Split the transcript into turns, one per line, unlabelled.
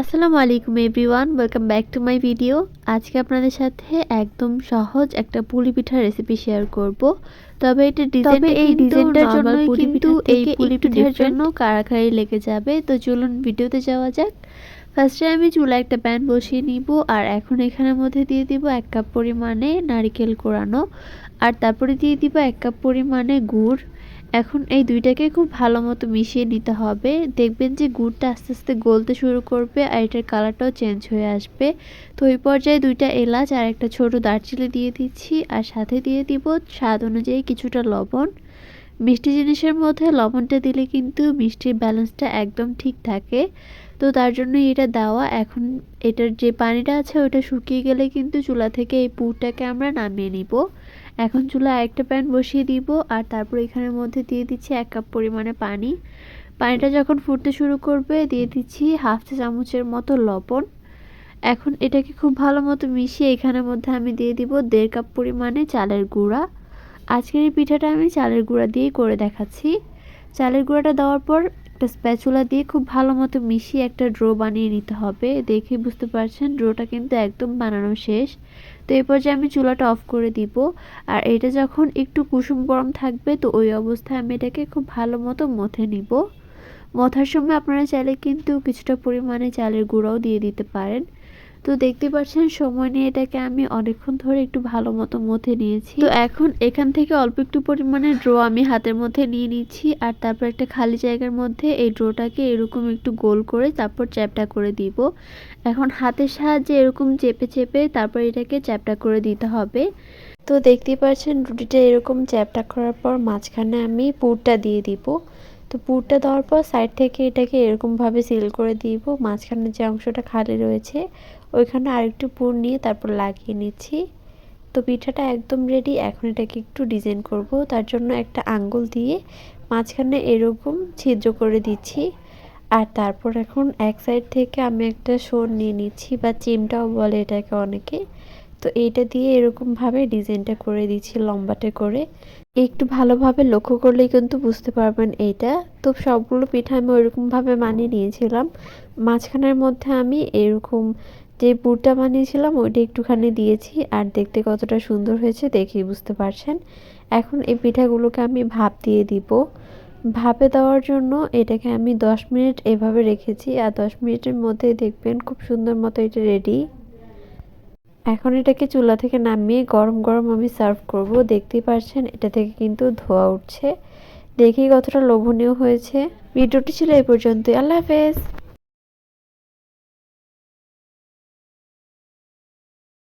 আসসালামু আলাইকুম everyone welcome back to my video আজকে আপনাদের সাথে একদম সহজ একটা পুলি পিঠার রেসিপি শেয়ার করব। তবে এটা ডিজাইন এই ডিজাইনটার জন্য কিন্তু এই পুলি পিঠার জন্য কারাকারি লেগে যাবে। তো চলুন ভিডিওতে যাওয়া যাক। ফার্স্টে আমি চুলা একটা প্যান বসিয়ে নিব, আর এখন এখানের মধ্যে দিয়ে দিব এক কাপ পরিমাণে নারিকেল কোরানো, আর তারপরে দিয়ে দিব এক কাপ পরিমাণে গুড়। এখন এই দুইটাকে খুব ভালো মতো মিশিয়ে নিতে হবে। দেখবেন যে গুড়টা আস্তে আস্তে গলতে শুরু করবে, আর এটার কালারটাও চেঞ্জ হয়ে আসবে। তো ওই পর্যায়ে দুইটা এলাচ আর একটা ছোট দারচিনি দিয়ে দিচ্ছি, আর সাথে দিয়ে দিব স্বাদ অনুযায়ী কিছুটা লবণ। মিষ্টি জিনিসের মধ্যে লবণটা দিলে কিন্তু মিষ্টির ব্যালেন্সটা একদম ঠিক থাকে। তো তার জন্য এটা দেওয়া। এখন এটার যে পানিটা আছে ওটা শুকিয়ে গেলে কিন্তু চুলা থেকে এই পুরটাকে আমরা নামিয়ে নিব। এখন চুলা একটা প্যান বসিয়ে দিব আর তারপর এখানের মধ্যে দিয়ে দিচ্ছি এক কাপ পরিমাণে পানি। পানিটা যখন ফুটতে শুরু করবে, দিয়ে দিচ্ছি হাফ চা চামচের মতো লবণ। এখন এটাকে খুব ভালো মতো মিশিয়ে এখানের মধ্যে আমি দিয়ে দিব দেড় কাপ পরিমাণে চালের গুঁড়া। আজকের এই পিঠাটা আমি চালের গুঁড়া দিয়েই করে দেখাচ্ছি। চালের গুঁড়াটা দেওয়ার পর একটা স্প্যাচুলা দিয়ে খুব ভালো মতো মিশিয়ে একটা ড্রো বানিয়ে নিতে হবে। দেখে বুঝতে পারছেন, ড্রোটা কিন্তু একদম বানানো শেষ। তো এই পর্যায়ে আমি চুলাটা অফ করে দিব। আর এটা যখন একটু কুসুম গরম থাকবে, তো ওই অবস্থায় আমি এটাকে খুব ভালো মতো মথে নিব। মথার সময় আপনারা চাইলে কিন্তু কিছুটা পরিমাণে চালের গুঁড়াও দিয়ে দিতে পারেন। তো দেখতে পাচ্ছেন, সময় নিয়ে এটাকে আমি অনেকক্ষণ ধরে একটু ভালো মতো মথে নিয়েছি। তো এখন এখান থেকে অল্প একটু পরিমাণে ড্রো আমি হাতের মধ্যে নিয়ে নিচ্ছি আর তারপর একটা খালি জায়গার মধ্যে এই ড্রোটাকে এরকম একটু গোল করে তারপর চ্যাপটা করে দিব। এখন হাতের সাহায্যে এরকম চেপে চেপে তারপর এটাকে চ্যাপটা করে দিতে হবে। তো দেখতে পাচ্ছেন, রুটিটা এরকম চ্যাপটা করার পর মাঝখানে আমি পুরটা দিয়ে দিব। তো পুরটা দেওয়ার পর সাইড থেকে এটাকে এরকমভাবে সিল করে দিব। মাঝখানে যে অংশটা খালি রয়েছে, ওইখানে আরেকটু পুর নিয়ে তারপর লাগিয়ে নিচ্ছি। তো পিঠাটা একদম রেডি এখন এটাকে একটু ডিজাইন করব। তার জন্য একটা আঙ্গুল দিয়ে মাঝখানে এরকম ছিদ্র করে দিচ্ছি। আর তারপর এখন এক সাইড থেকে আমি একটা শোর নিয়ে নিচ্ছি, বা চিমটাও বলে এটাকে অনেকে। তো এইটা দিয়ে এরকমভাবে ডিজাইনটা করে দিচ্ছি, লম্বাটে করে। একটু ভালোভাবে লক্ষ্য করলেই কিন্তু বুঝতে পারবেন এইটা। তো সবগুলো পিঠা আমি ওইরকমভাবে মানিয়ে নিয়েছিলাম। মাঝখানের মধ্যে আমি এরকম যে পুরটা বানিয়েছিলাম, ওইটা একটুখানি দিয়েছি। আর দেখতে কতটা সুন্দর হয়েছে দেখেই বুঝতে পারছেন। এখন এই পিঠাগুলোকে আমি ভাপ দিয়ে দিব। ভাপে দেওয়ার জন্য এটাকে আমি দশ মিনিট এভাবে রেখেছি। আর দশ মিনিটের মধ্যে দেখবেন খুব সুন্দর মতো এটা রেডি। এখন এটাকে চুলা থেকে নামিয়ে গরম গরম আমি সার্ভ করব। দেখতেই পারছেন, এটা থেকে কিন্তু ধোয়া উঠছে। দেখি কতটা লোভনীয় হয়েছে। ভিডিওটি ছিল এই পর্যন্তই। আল্লাহ হাফেজ।